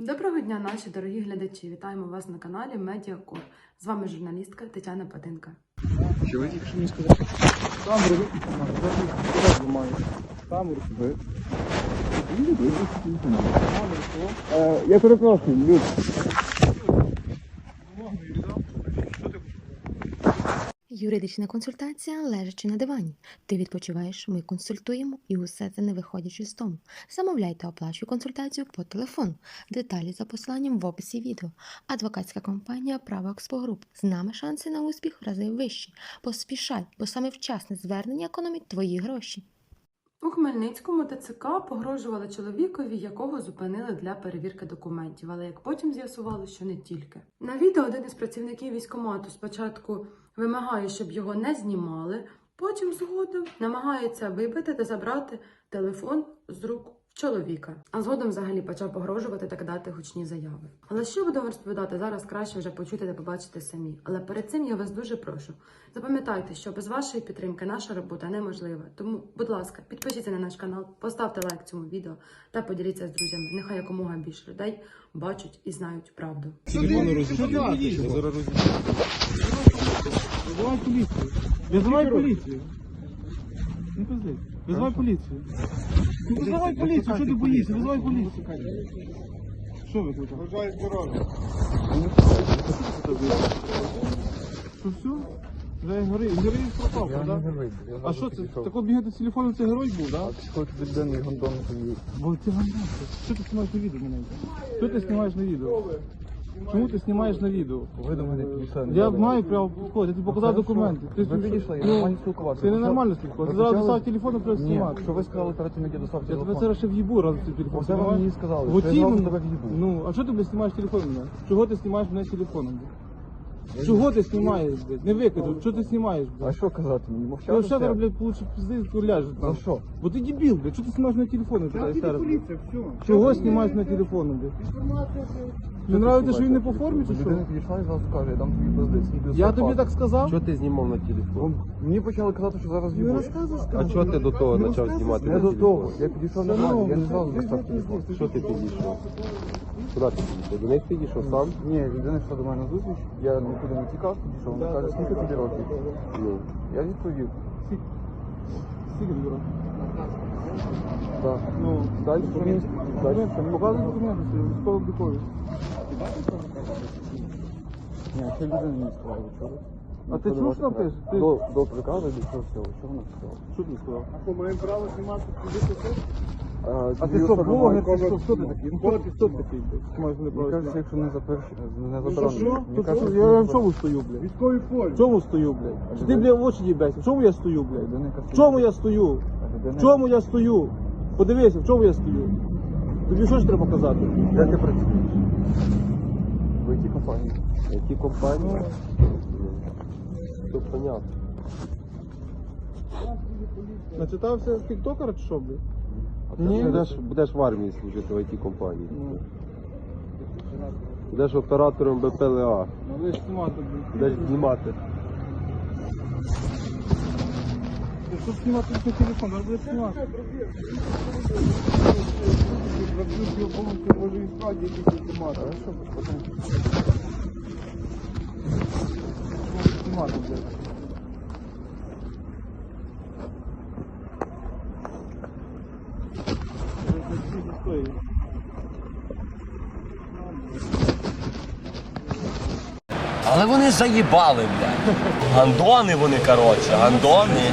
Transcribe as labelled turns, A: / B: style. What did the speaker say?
A: Доброго дня, наші дорогі глядачі! Вітаємо вас на каналі Медіакор. З вами журналістка Тетяна.
B: Чоловік, що мені сказати? Там знімаю. Камеру себе. Е, Я перепрошую, Люд.
C: Юридична консультація лежачи на дивані. Ти відпочиваєш, ми консультуємо і усе це не виходячи з дому. Замовляйте оплачу консультацію по телефону. Деталі за посиланням в описі відео. Адвокатська компанія Право Експогруп. З нами шанси на успіх в рази вищі. Поспішай, бо саме вчасне звернення економить твої гроші.
A: У Хмельницькому ТЦК погрожували чоловікові, якого зупинили для перевірки документів, але як потім з'ясували, що не тільки. На відео один із працівників військкомату спочатку вимагає, щоб його не знімали, потім згодом намагається вибити та забрати телефон з рук чоловіка. А згодом взагалі почав погрожувати та кидати гучні заяви. Але що будемо розповідати зараз краще вже почути та побачити самі. Але перед цим я вас дуже прошу. Запам'ятайте, що без вашої підтримки наша робота неможлива. Тому, будь ласка, підпишіться на наш канал, поставте лайк цьому відео та поділіться з друзями. Нехай якомога більше людей бачать і знають правду.
B: Визивай поліцію. Не пизди. Визивай поліцію. Ну визивай поліцію, що ти боїшся? Визивай поліцію. Що ви тут? Бажаю здоров'я. Що все? Вже герой, герой пропав,
D: Я не
B: так?
D: герой. Я
B: А що це?
D: підійшов.
B: Тако бігати з телефоном це герой був, так?
D: А психолог відданий гондон тобі.
B: Бо ти гандон. Що ти знімаєш на відео мене? Що ти знімаєш на відео? Чому ти знімаєш на відео?
D: Видуманий телефон.
B: Я маю право підходити, я тобі показав
D: Хорошо.
B: документи. Ти
D: Ви підійшли, я
B: ну,
D: нормально спілкувався.
B: Ти
D: Ви
B: ненормально
D: почали-
B: спілкувався.
D: ви
B: Зараз достав телефон і
D: Ні,
B: знімати.
D: що ви сказали перед я достав
B: Я
D: телефон.
B: тебе зараз ще в'їбу разом цей телефон.
D: Оце вам
B: знімаєш?
D: мені сказали, що я зразу тебе в'їбу.
B: Ну, а що ти, блядь, знімаєш телефон мене? Чого ти знімаєш мене з телефоном? блядь? Чого ти знімаєш, блядь? Не викидай, чого ти знімаєш,
D: А
B: блядь?
D: що казати мені? Мовчати?
B: ще зараз, блядь, получше пизди, то ляжеш
D: За
B: там.
D: що?
B: Бо ти дебіл, блядь, чого ти знімаєш на телефон? Я питаю зараз. Чого знімаєш на телефон, блядь? Не нравиться, що він не по формі, чи що?
D: Людина підійшла і зразу каже, я дам тобі пизди. Скільки
B: Я тобі так сказав?
E: Що ти знімав на телефон?
D: Мені почали казати, що зараз
B: Не
D: в'їбу.
E: А чого ти до того почав знімати
D: Не
E: на
D: до того. Я підійшов нормально, я не зразу достав телефон.
E: Що ти підійшов? Куди ти підійшов? До них підійшов сам?
D: Ні, людина йшла до мене на зустріч, я нікуди не тікав, підійшов. Вона каже, скільки тобі років?
E: Ну.
D: Я відповів.
B: Скільки тобі років?
D: Так.
B: Ну,
D: Далі що мені? Далі що
B: показуй документи свої, військово-облікові.
D: Ні, ще людина не сказала, чого?
B: А ти чув, що там пише? Ти-
D: До, до приказу до цього всього, що вона сказала?
B: Що ти сказав?
D: А,
B: А ти що, блогер, ти що, хто ти такий? Ну, хто ти, хто ти такий? блядь?
D: Мені
B: знати.
D: якщо не за перші, не
B: Ну, Що,
D: заборонено. Мені
B: що?
D: що
B: Я
D: не
B: в чому стою, блядь?
F: Військовий полі.
B: В чому стою, блядь? Чи ти, блядь, в очі їбешся? В чому я стою, блядь?
D: Людина,
B: В чому я стою? В чому я стою? Подивися, в чому я стою? Тобі що ж треба казати?
D: Де ти працюєш? В якій компанії?
E: Які компанії? Все понятно.
B: Начитався з тіктокера чи що, блядь?
E: А ти
B: Ні.
E: будеш, будеш в армії служити в IT компанії.
B: Ну,
E: Будеш оператором БПЛА.
B: будеш знімати, блядь.
E: Будеш знімати.
B: Ти що знімати на телефон? Треба буде знімати.
F: Його повністю може і справді якісь знімати.
B: Хорошо, потім. Знімати, блядь. Стоїть.
G: Але вони заїбали, блядь. Гандони вони, коротше, гандони.